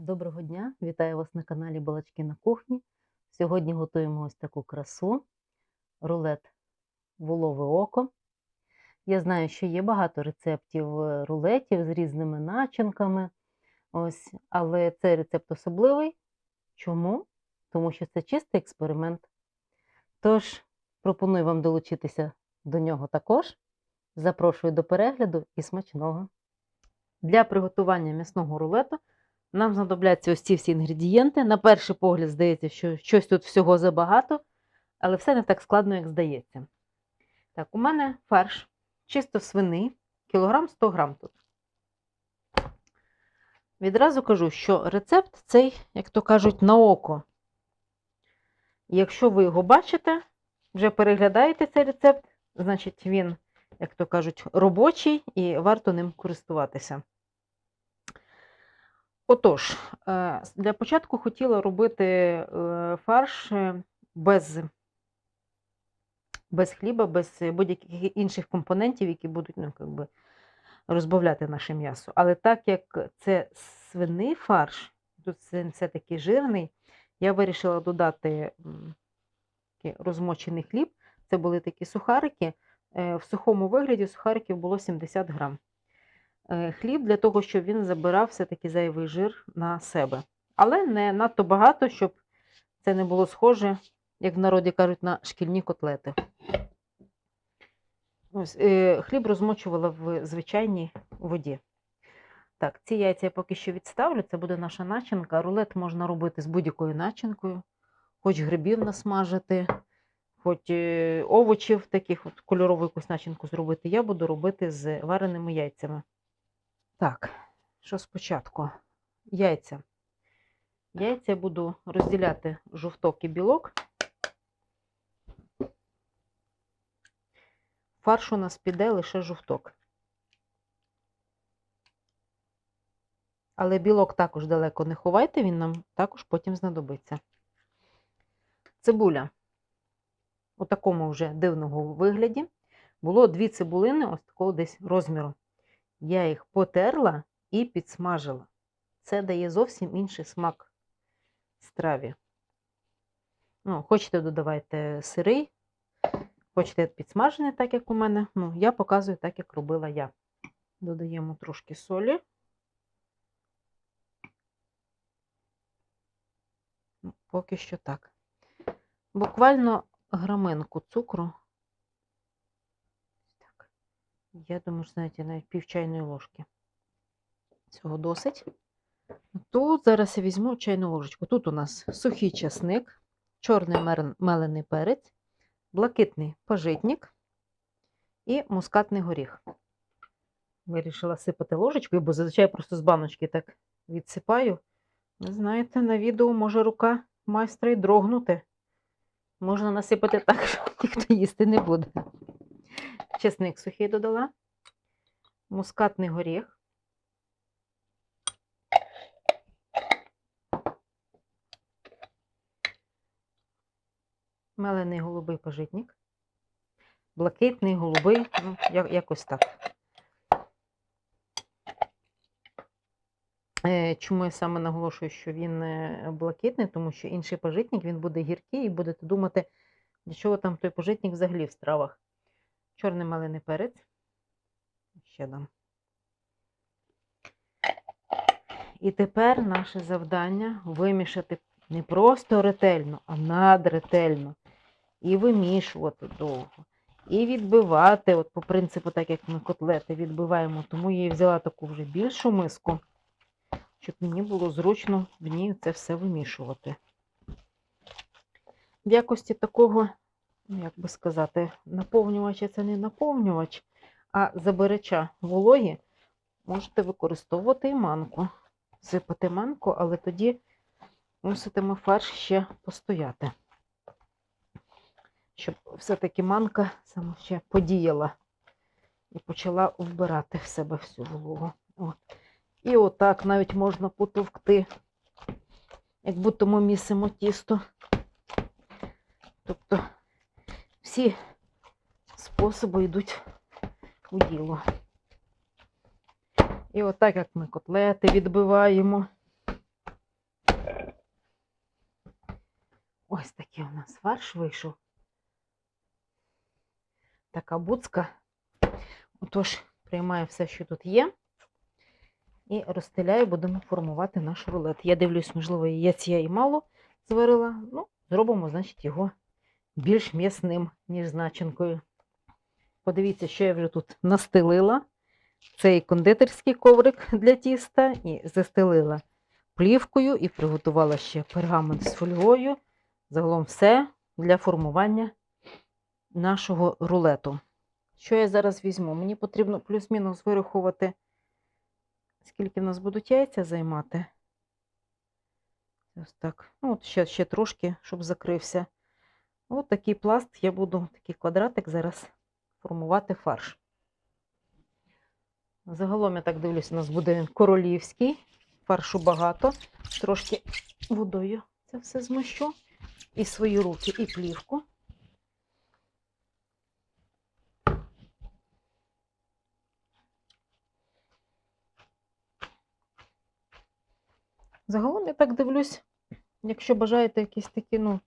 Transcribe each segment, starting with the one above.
Доброго дня! Вітаю вас на каналі Балачки на кухні. Сьогодні готуємо ось таку красу рулет волове око. Я знаю, що є багато рецептів е, рулетів з різними начинками. Ось, але цей рецепт особливий. Чому? Тому що це чистий експеримент. Тож, пропоную вам долучитися до нього також. Запрошую до перегляду і смачного. Для приготування м'ясного рулету нам знадобляться ось ці всі інгредієнти. На перший погляд здається, що щось тут всього забагато, але все не так складно, як здається. Так, у мене фарш чисто свиний, кілограм 100 грам тут. Відразу кажу, що рецепт цей, як то кажуть, на око. Якщо ви його бачите, вже переглядаєте цей рецепт, значить він, як то кажуть, робочий і варто ним користуватися. Отож, е, для початку хотіла робити е, фарш е, без, без хліба, без будь-яких інших компонентів, які будуть ну, как би, розбавляти наше м'ясо. Але так як це свиний фарш, тут він все-таки жирний, я вирішила додати розмочений хліб. Це були такі сухарики. В сухому вигляді сухариків було 70 грам. Е, Хліб для того, щоб він забирав все-таки зайвий жир на себе. Але не надто багато, щоб це не було схоже, як в народі кажуть, на шкільні котлети. Ось, е, хліб розмочувала в звичайній воді. Так, ці яйця я поки що відставлю, це буде наша начинка. Рулет можна робити з будь-якою начинкою, хоч грибів насмажити, хоч е, овочів, таких от кольорову якусь начинку зробити. Я буду робити з вареними яйцями. Так, що спочатку? Яйця. Яйця я буду розділяти жовток і білок. Фарш у нас піде лише жовток. Але білок також далеко не ховайте, він нам також потім знадобиться. Цибуля у такому вже дивному вигляді. Було дві цибулини ось такого десь розміру. Я їх потерла і підсмажила. Це дає зовсім інший смак страві. Ну, Хочете, додавайте сирий, хочете підсмажений, так як у мене. Ну, Я показую так, як робила я. Додаємо трошки солі. Ну, Поки що так. Буквально граминку цукру. Так. Я думаю, що, знаєте, навіть пів чайної ложки. Цього досить. Тут зараз я візьму чайну ложечку. Тут у нас сухий часник, чорний мелений перець, блакитний пожитник і мускатний горіх. Вирішила сипати ложечкою, бо зазвичай просто з баночки так відсипаю. Знаєте, на відео може рука майстра й дрогнути. Можна насипати так, що ніхто їсти не буде. Чесник сухий додала, мускатний горіх. Мелений голубий пожитник. Блакитний, голубий, ну, якось так. Е, Чому я саме наголошую, що він е, блакитний, тому що інший пожитник він буде гіркий, і будете думати, для чого там той пожитник взагалі в стравах. Чорний малиний перець. Ще дам. І тепер наше завдання вимішати не просто ретельно, а надретельно. І вимішувати довго. І відбивати, от по принципу, так як ми котлети відбиваємо. Тому я взяла таку вже більшу миску, щоб мені було зручно в ній це все вимішувати. В якості такого, як би сказати, наповнювача це не наповнювач, а забирача вологі можете використовувати і манку. Сипати манку, але тоді муситиме фарш ще постояти. Щоб все-таки манка саме ще подіяла і почала вбирати в себе всю вологу. От. І отак навіть можна потовкти, як будто ми місимо тісто. ці способи йдуть у діло. І отак, як ми котлети відбиваємо. Ось такий у нас фарш вийшов. Така буцка. Отож, приймаю все, що тут є. І розстеляю, будемо формувати наш рулет. Я дивлюсь, можливо, яйця і мало зварила. Ну, зробимо, значить, його більш м'ясним, ніж з начинкою. Подивіться, що я вже тут настелила. Цей кондитерський коврик для тіста і застелила плівкою і приготувала ще пергамент з фольгою. Загалом все для формування нашого рулету. Що я зараз візьму? Мені потрібно плюс-мінус вирахувати, скільки в нас будуть яйця займати. Ось так. Ну, от ще, ще трошки, щоб закрився. От такий пласт я буду, такий квадратик зараз формувати фарш. Загалом, я так дивлюся, у нас буде королівський. Фаршу багато. Трошки водою це все змощу. І свої руки, і плівку. Загалом я так дивлюсь, якщо бажаєте якісь такі, ну,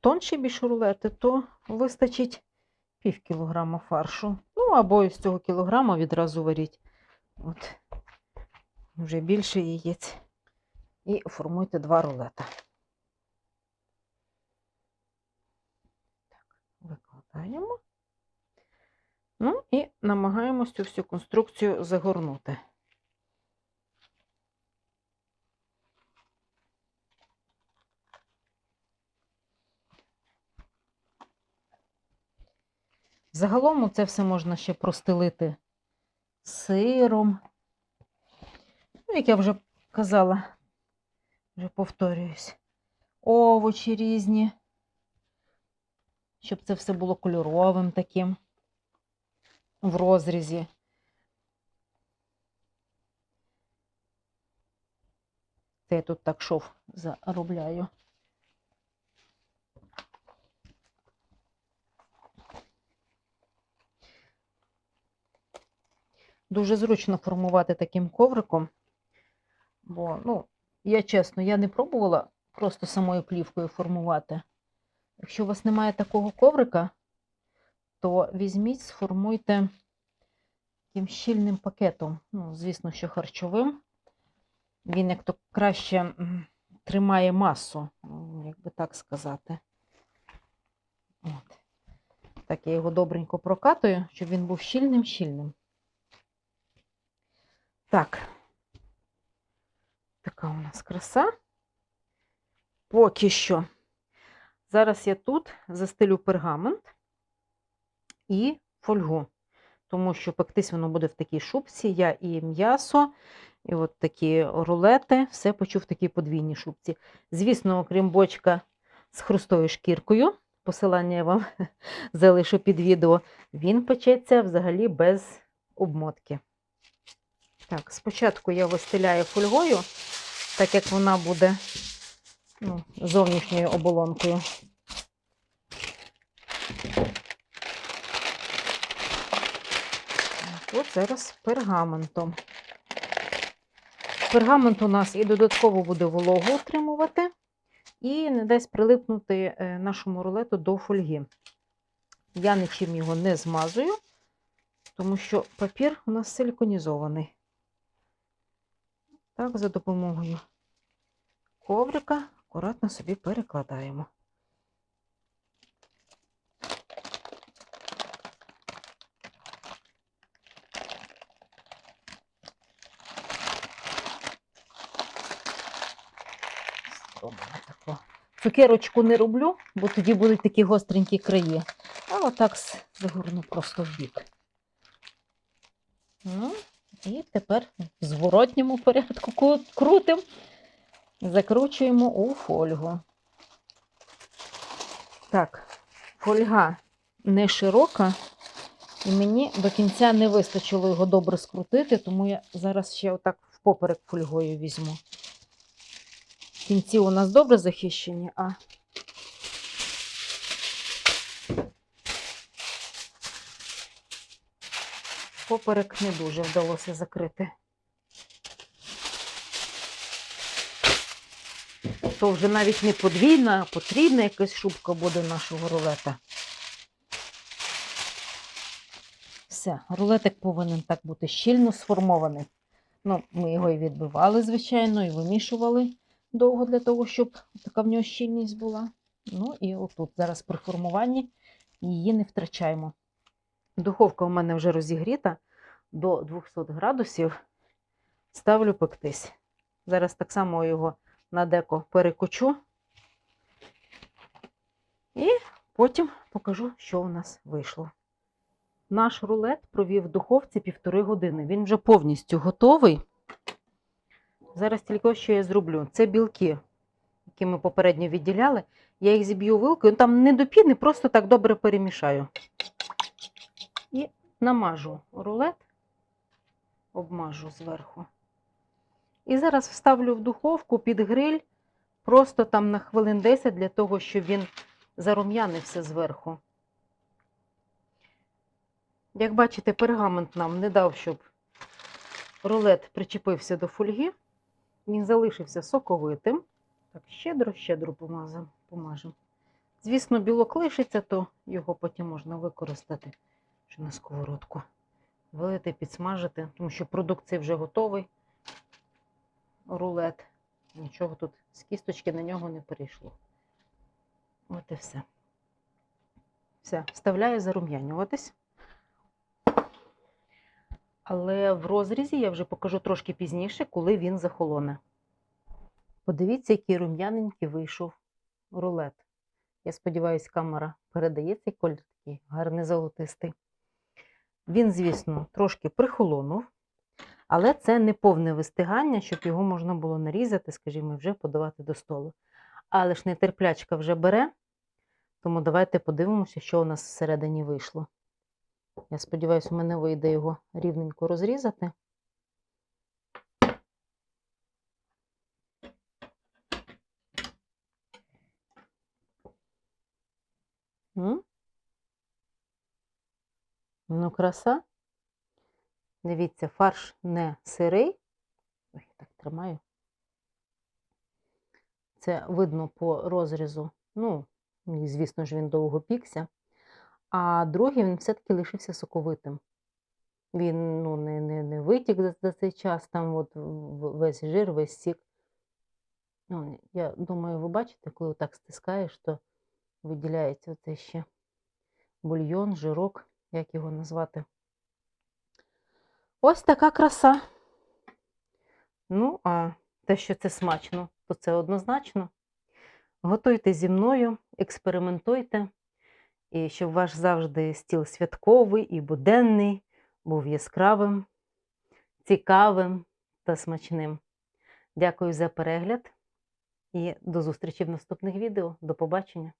тонші більш рулети, то вистачить пів кілограма фаршу. Ну, або із цього кілограма відразу варіть. От, вже більше яєць. І формуйте два рулета. Так, викладаємо. Ну і намагаємось цю всю конструкцію загорнути. Загалом це все можна ще простелити сиром. Ну, як я вже казала, вже повторююсь, овочі різні, щоб це все було кольоровим таким в розрізі. Це я тут так шов заробляю. Дуже зручно формувати таким ковриком, бо, ну, я чесно, я не пробувала просто самою плівкою формувати. Якщо у вас немає такого коврика, то візьміть, сформуйте таким щільним пакетом. Ну, звісно, що харчовим. Він як то краще тримає масу, як би так сказати. От. Так, я його добренько прокатую, щоб він був щільним-щільним. Так, така у нас краса. Поки що. Зараз я тут застелю пергамент і фольгу, тому що пектись воно буде в такій шубці. Я і м'ясо, і от такі рулети, все почу в такій подвійній шубці. Звісно, окрім бочка з хрустою шкіркою, посилання я вам залишу під відео, він печеться взагалі без обмотки. Так, спочатку я вистеляю фольгою, так як вона буде ну, зовнішньою оболонкою. От зараз пергаментом. Пергамент у нас і додатково буде вологу утримувати, і не дасть прилипнути е, нашому рулету до фольги. Я нічим його не змазую, тому що папір у нас силіконізований. Так, за допомогою коврика акуратно собі перекладаємо. Цукерочку не роблю, бо тоді будуть такі гостренькі краї. А отак загорну просто в бік. Ну, і тепер в зворотньому порядку ку- крутимо, закручуємо у фольгу. Так, фольга не широка, і мені до кінця не вистачило його добре скрутити, тому я зараз ще отак впоперек фольгою візьму. Кінці у нас добре захищені, а поперек не дуже вдалося закрити. то вже навіть не подвійна, а потрібна якась шубка буде нашого рулета. Все, рулетик повинен так бути щільно сформований. Ну, ми його і відбивали, звичайно, і вимішували довго для того, щоб така в нього щільність була. Ну і отут зараз при формуванні її не втрачаємо. Духовка у мене вже розігріта до 200 градусів. Ставлю пектись. Зараз так само його на деко перекочу. І потім покажу, що у нас вийшло. Наш рулет провів в духовці півтори години. Він вже повністю готовий. Зараз тільки що я зроблю. Це білки, які ми попередньо відділяли. Я їх зіб'ю вилкою, там не до просто так добре перемішаю. Намажу рулет, обмажу зверху. І зараз вставлю в духовку під гриль просто там на хвилин 10 для того, щоб він зарум'янився зверху. Як бачите, пергамент нам не дав, щоб рулет причепився до фольги. Він залишився соковитим. Так, щедро-щедро помажемо. Звісно, білок лишиться, то його потім можна використати ще на сковородку. Вилити, підсмажити, тому що продукт цей вже готовий. Рулет. Нічого тут з кісточки на нього не перейшло. От і все. Все, вставляю зарум'янюватись. Але в розрізі я вже покажу трошки пізніше, коли він захолоне. Подивіться, який рум'яненький вийшов рулет. Я сподіваюся, камера передає цей колір такий гарний золотистий. Він, звісно, трошки прихолонув, але це не повне вистигання, щоб його можна було нарізати, скажімо, і вже подавати до столу. Але ж нетерплячка вже бере, тому давайте подивимося, що у нас всередині вийшло. Я сподіваюся, у мене вийде його рівненько розрізати. Ну, краса. Дивіться, фарш не сирий. Ой, так тримаю. Це видно по розрізу. Ну, звісно ж, він довго пікся. А другий він все-таки лишився соковитим. Він ну, не, не, не витік за, за цей час, там от весь жир, весь сік. Ну, я думаю, ви бачите, коли так стискаєш, то виділяється оце ще бульйон, жирок, як його назвати. Ось така краса. Ну, а те, що це смачно, то це однозначно. Готуйте зі мною, експериментуйте. І щоб ваш завжди стіл святковий і буденний був яскравим, цікавим та смачним. Дякую за перегляд і до зустрічі в наступних відео. До побачення!